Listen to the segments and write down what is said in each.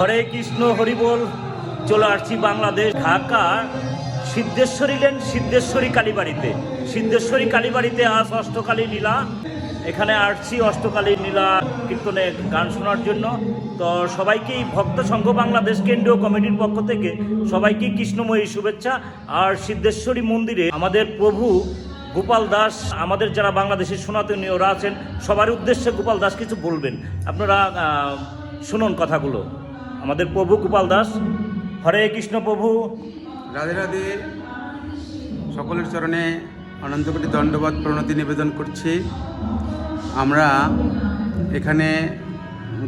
হরে কৃষ্ণ হরিবোল চলে আসছি বাংলাদেশ, ঢাকা, সিদ্ধেশ্বরী লেন, সিদ্ধেশ্বরী কালীবাড়িতে। সিদ্ধেশ্বরী কালীবাড়িতে আজ অষ্টকালী লীলা। এখানে আসছি অষ্টকালী লীলা কীর্তনে গান শোনার জন্য। তো সবাইকেই ভক্ত সংঘ বাংলাদেশ কেন্দ্রীয় কমিটির পক্ষ থেকে সবাইকে কৃষ্ণময়ী শুভেচ্ছা। আর সিদ্ধেশ্বরী মন্দিরে আমাদের প্রভু গোপাল দাস, আমাদের যারা বাংলাদেশের সনাতনীয়রা আছেন, সবার উদ্দেশ্যে গোপাল দাস কিছু বলবেন। আপনারা শুনুন কথাগুলো। আমাদের প্রভু গোপাল দাস। হরে কৃষ্ণ প্রভু। রাধে রাধে। সকলের চরণে অনন্ত কোটি দণ্ডবাদ, প্রণতি নিবেদন করছি। আমরা এখানে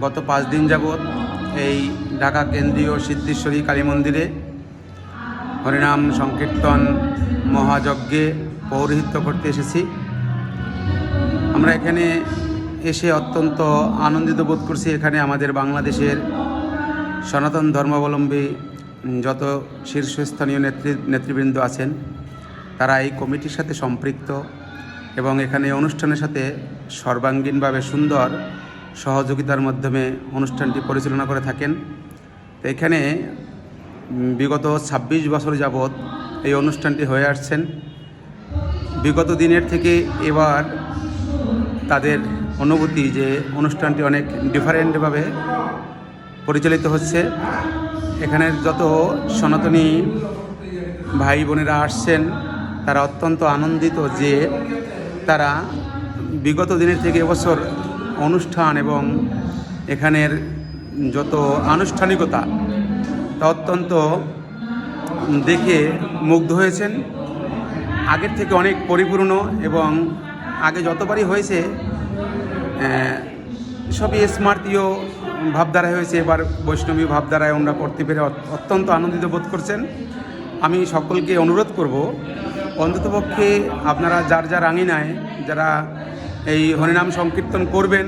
গত পাঁচ দিন যাবৎ এই ঢাকা কেন্দ্রীয় সিদ্ধেশ্বরী কালী মন্দিরে হরিনাম সংকীর্তন মহাযজ্ঞে পৌরোহিত্য করতে এসেছি। আমরা এখানে এসে অত্যন্ত আনন্দিত বোধ করছি। এখানে আমাদের বাংলাদেশের সনাতন ধর্মাবলম্বী যত শীর্ষস্থানীয় নেতৃ নেতৃবৃন্দ আছেন, তারা এই কমিটির সাথে সম্পৃক্ত এবং এখানে অনুষ্ঠানের সাথে সর্বাঙ্গীনভাবে সুন্দর সহযোগিতার মাধ্যমে অনুষ্ঠানটি পরিচালনা করে থাকেন। তো এখানে বিগত ২৬ বছর যাবৎ এই অনুষ্ঠানটি হয়ে আসছেন। বিগত দিনের থেকে এবার তাদের অনুভূতি যে অনুষ্ঠানটি অনেক ডিফারেন্টভাবে পরিচালিত হচ্ছে। এখানের যত সনাতনী ভাই বোনেরা আসছেন, তারা অত্যন্ত আনন্দিত যে তারা বিগত দিনের থেকে এবছর অনুষ্ঠান এবং এখানের যত আনুষ্ঠানিকতা, তা অত্যন্ত দেখে মুগ্ধ হয়েছেন। আগের থেকে অনেক পরিপূর্ণ এবং আগে যতবারই হয়েছে সবই স্মার্তীয় ভাবধারায় হয়েছে, এবার বৈষ্ণবী ভাবধারায় ওনারা করতে পেরে অত্যন্ত আনন্দিত বোধ করছেন। আমি সকলকে অনুরোধ করব, অন্ততপক্ষে আপনারা যার যার আঙিনায় যারা এই হরিনাম সংকীর্তন করবেন,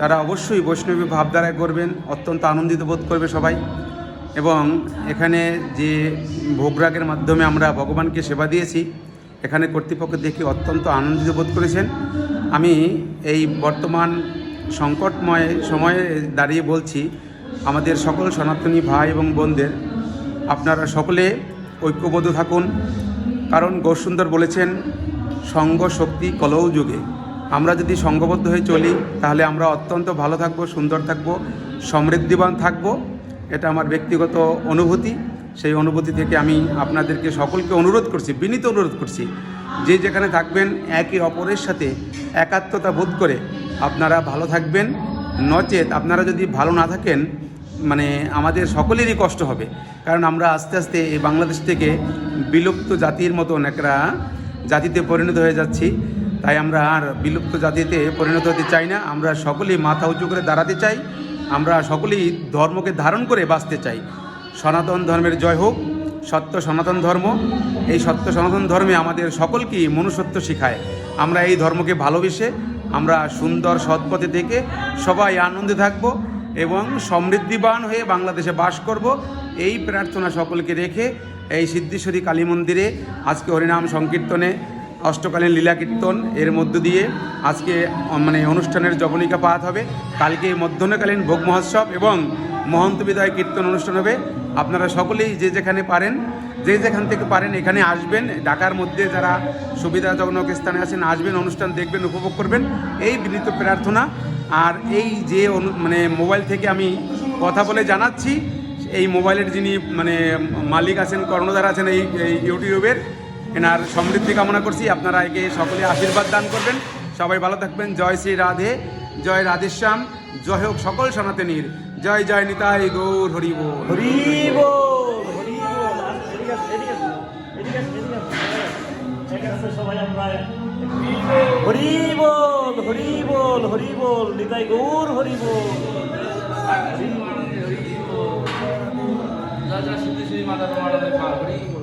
তারা অবশ্যই বৈষ্ণবী ভাবধারায় করবেন, অত্যন্ত আনন্দিত বোধ করবে সবাই। এবং এখানে যে ভোগরাগের মাধ্যমে আমরা ভগবানকে সেবা দিয়েছি, এখানে কর্তৃপক্ষ দেখে অত্যন্ত আনন্দিত বোধ করেছেন। আমি এই বর্তমান সংকটময় সময়ে দাঁড়িয়ে বলছি, আমাদের সকল সনাতনী ভাই এবং বোনদের, আপনারা সকলে ঐক্যবদ্ধ থাকুন। কারণ গৌরসুন্দর বলেছেন, সঙ্গ শক্তি কলৌ যুগে। আমরা যদি সঙ্গবদ্ধ হয়ে চলি, তাহলে আমরা অত্যন্ত ভালো থাকব, সুন্দর থাকব, সমৃদ্ধিবান থাকব। এটা আমার ব্যক্তিগত অনুভূতি। সেই অনুভূতি থেকে আমি আপনাদেরকে সকলকে অনুরোধ করছি, বিনীত অনুরোধ করছি, যে যেখানে থাকবেন, একে অপরের সাথে একাত্মতা বোধ করে আপনারা ভালো থাকবেন। নচেত আপনারা যদি ভালো না থাকেন মানে আমাদের সকলেরই কষ্ট হবে। কারণ আমরা আস্তে আস্তে এই বাংলাদেশ থেকে বিলুপ্ত জাতির মতন একটা জাতিতে পরিণত হয়ে যাচ্ছি। তাই আমরা আর বিলুপ্ত জাতিতে পরিণত হতে চাই না। আমরা সকলেই মাথা উঁচু করে দাঁড়াতে চাই। আমরা সকলেই ধর্মকে ধারণ করে বাঁচতে চাই। সনাতন ধর্মের জয় হোক, সত্য সনাতন ধর্ম। এই সত্য সনাতন ধর্মে আমাদের সকলকেই মনুষ্যত্ব শেখায়। আমরা এই ধর্মকে ভালোবেসে আমরা সুন্দর সৎপথে থেকে সবাই আনন্দে থাকব এবং সমৃদ্ধিবান হয়ে বাংলাদেশে বাস করব। এই প্রার্থনা সকলকে রেখে এই সিদ্ধেশ্বরী কালী মন্দিরে আজকে হরিনাম সংকীর্তনে অষ্টকালীন লীলা কীর্তন এর মধ্য দিয়ে আজকে মানে অনুষ্ঠানের জবনিকা পাঠ হবে। কালকে মধ্যাহ্নকালীন ভোগ মহোৎসব এবং মহন্ত বিদায় কীর্তন অনুষ্ঠান হবে। আপনারা সকলেই যে যেখানে পারেন, যে যেখান থেকে পারেন এখানে আসবেন। ঢাকার মধ্যে যারা সুবিধাজনক স্থানে আছেন, আসবেন, অনুষ্ঠান দেখবেন, উপভোগ করবেন। এই বিনীত প্রার্থনা। আর এই যে মানে মোবাইল থেকে আমি কথা বলে জানাচ্ছি, এই মোবাইলের যিনি মানে মালিক আছেন, কর্ণধার আছেন এই ইউটিউবের, এনার সমৃদ্ধি কামনা করছি। আপনারা একে সকলে আশীর্বাদ দান করবেন। সবাই ভালো থাকবেন। জয় শ্রী রাধে। জয় রাধেশ্যাম। জয় হোক সকল সনাতনীর। জয় জয় নিতাই গৌর হরি বল। হরি বল হরি বল। হরি বল হরি বল হরি বল নিতাই গৌর হরি বল। সিদ্ধেশ্বরী মাতা তোমার হরি